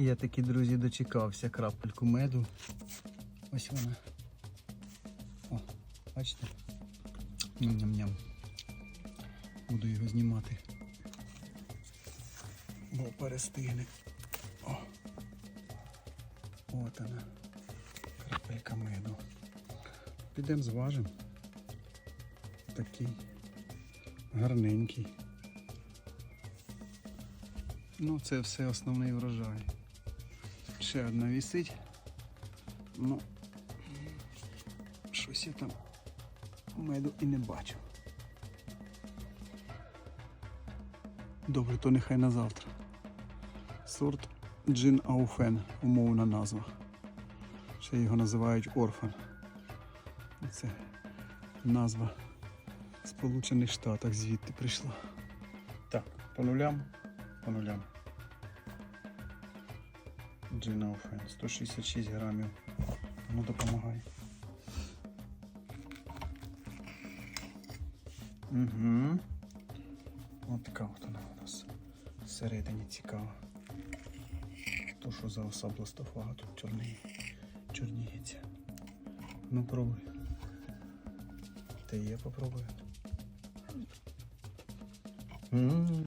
І я таки, друзі, дочекався крапельку меду. Ось вона. О, бачите? Ням-ням-ням. Буду його знімати. Бо перестигне. О. От вона. Крапелька меду. Підемо зважимо. Такий гарненький. Ну, це все основний врожай. Ще одна вісить. Ну, щось я там меду і не бачу. Добре, то нехай на завтра. Сорт Джин Ауфен, умовна назва. Ще його називають Орфан. Це назва Сполучених Штатах звідти прийшла. Так, по нулям, по нулям. Джин Ауфен, 166 грамів. Ну допомагай. Угу. От така от вона у нас всередині цікава. То що за особластофага тут чорний, чорніється. Ну пробуй. Та я попробую. М.